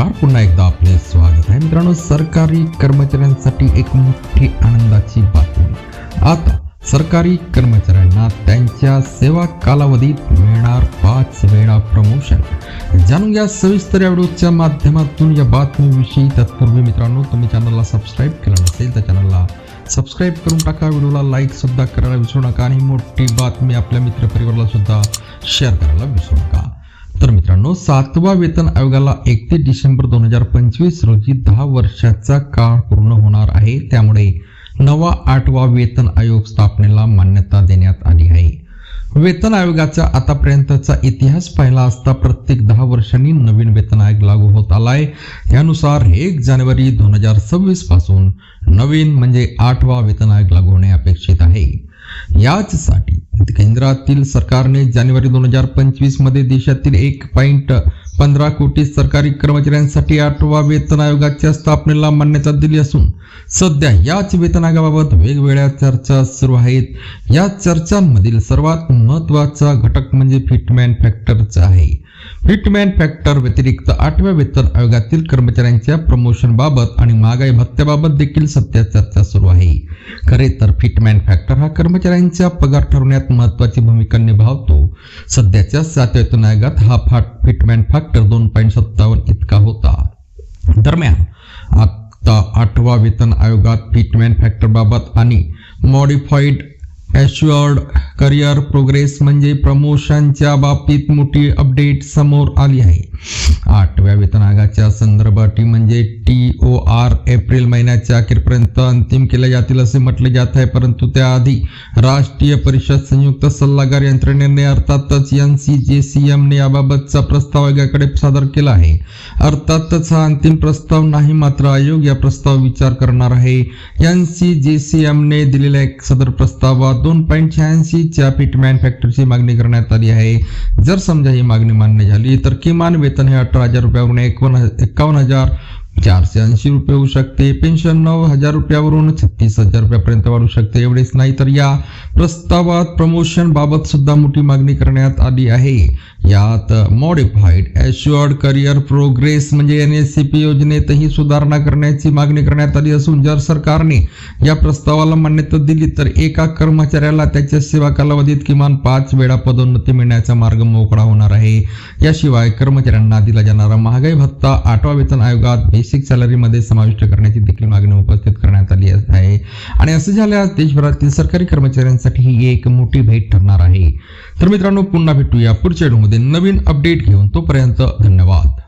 नमस्कार. पुन्हा एकदा आपले स्वागत आहे. मित्रांनो सरकारी कर्मचाऱ्यांसाठी एक मोठी आनंदाची बातमी. आता सरकारी कर्मचाऱ्यांना त्यांच्या सेवा कालावधीत मिळणार पाच वेळा प्रमोशन जाणून घ्या सविस्तर या व्हिडिओच्या माध्यमातून या बातमीविषयी. तत्पूर्वी मित्रांनो तुम्ही चॅनलला सबस्क्राईब केलं नसेल तर चॅनलला सबस्क्राईब करून टाका. व्हिडिओला लाईक सुद्धा करायला विसरू नका आणि मोठी बातमी आपल्या मित्रपरिवाराला सुद्धा शेअर करायला विसरू नका. तर मित्रांनो सातवा वेतन आयोगाला एकतीस डिसेंबर दोन हजार पंचवीस रोजी दहा वर्षाचा काळ पूर्ण होणार आहे. त्यामुळे नवा आठवा वेतन आयोग स्थापनेला मान्यता देण्यात वेतन आयोगाचा आतापर्यंतचा इतिहास पाहिला असता प्रत्येक दहा वर्षांनी नवीन वेतन आयोग लागू होत आलाय. त्यानुसार एक जानेवारी दोन हजार सव्वीसपासून नवीन म्हणजे आठवा वेतन आयोग लागू होणे अपेक्षित आहे. याचसाठी केंद्रातील सरकारने जानेवारी दोन हजार पंचवीसमध्ये देशातील एक पॉईंट पंधरा कोटी सरकारी कर्मचाऱ्यांसाठी आठवा वेतन आयोगाच्या स्थापनेला मान्यता दिली असून सध्या याच वेतन आयोगाबाबत वेगवेगळ्या चर्चा सुरू आहेत. या चर्चांमधील सर्वात महत्त्वाचा घटक म्हणजे फिटमॅन फॅक्टरचा आहे. फिटमॅन फॅक्टर व्यतिरिक्त आठव्या वेतन आयोगातील कर्मचाऱ्यांच्या प्रमोशन बाबत आणि महागाई भत्त्याबाबत देखील सध्या चर्चा सुरू आहे. खरे तर फिटमॅन फॅक्टर हा कर्मचाऱ्यांचा पगार ठरवण्यात महत्वाची भूमिका निभावतो. सध्याच्या सातव्या वेतन आयोगात हा फाट फिटमॅन फॅक्टर दोन पॉईंट सत्तावन्न इतका होता. दरम्यान आता आठवा वेतन आयोगात फिटमॅन फॅक्टर बाबत आणि मॉडिफाईड ॲश्युअर्ड करिअर प्रोग्रेस म्हणजे प्रमोशनच्या बाबतीत मोठी अपडेट समोर आली आहे. आठव्या वेतन आयोगाच्या संदर्भाटी म्हणजे टी ओ आर एप्रिल महिन्याच्या अखेरपर्यंत अंतिम केल्या जातील असे म्हटले जात आहे. परंतु त्याआधी राष्ट्रीय परिषद संयुक्त सल्लागार यंत्रणेने अर्थातच एन सी जे सी एमने याबाबतचा प्रस्ताव आयोगाकडे सादर केला आहे. अर्थातच हा अंतिम प्रस्ताव नाही मात्र आयोग या प्रस्ताव विचार करणार आहे. एन सी जे सी एमने दिलेल्या एक सदर प्रस्तावात दोन पॉईंट शहाऐंशीच्या फिटमॅन मॅन्युफॅक्चरची मागणी करण्यात आली आहे. जर समजा ही मागणी मान्य झाली तर किमान वेतन हे अठरा हजार रुपयावरून एकावन्न एकावन्न हजार चारशे ऐंशी रुपये होऊ शकते. पेन्शन नऊ हजार रुपयावरून छत्तीस हजार रुपयापर्यंत वाढू शकते. एवढेच नाही तर या प्रस्तावात प्रमोशन बाबत सुद्धा मोठी मागणी करण्यात आली आहे. यात मॉडिफाईड ॲश्युअर्ड करिअर प्रोग्रेस म्हणजे एन एस सी पी योजनेतही सुधारणा करण्याची मागणी करण्यात आली असून जर सरकारने या प्रस्तावाला मान्यता दिली तर एका कर्मचाऱ्याला त्याच्या सेवा कालावधीत किमान पाच वेळा पदोन्नती मिळण्याचा मार्ग मोकळा होणार आहे. याशिवाय कर्मचाऱ्यांना दिला जाणारा महागाई भत्ता आठवा वेतन आयोगात बेसिक सॅलरीमध्ये समाविष्ट करण्याची देखील मागणी उपस्थित करण्यात आली आहे. आणि असं झाल्यास देशभरातील सरकारी कर्मचाऱ्यांसाठी ही एक मोठी भेट ठरणार आहे. तर मित्रांनो पुन्हा भेटूया पुढच्या व्हिडिओमध्ये. नवीन अपडेट घेऊन तोपर्यंत धन्यवाद.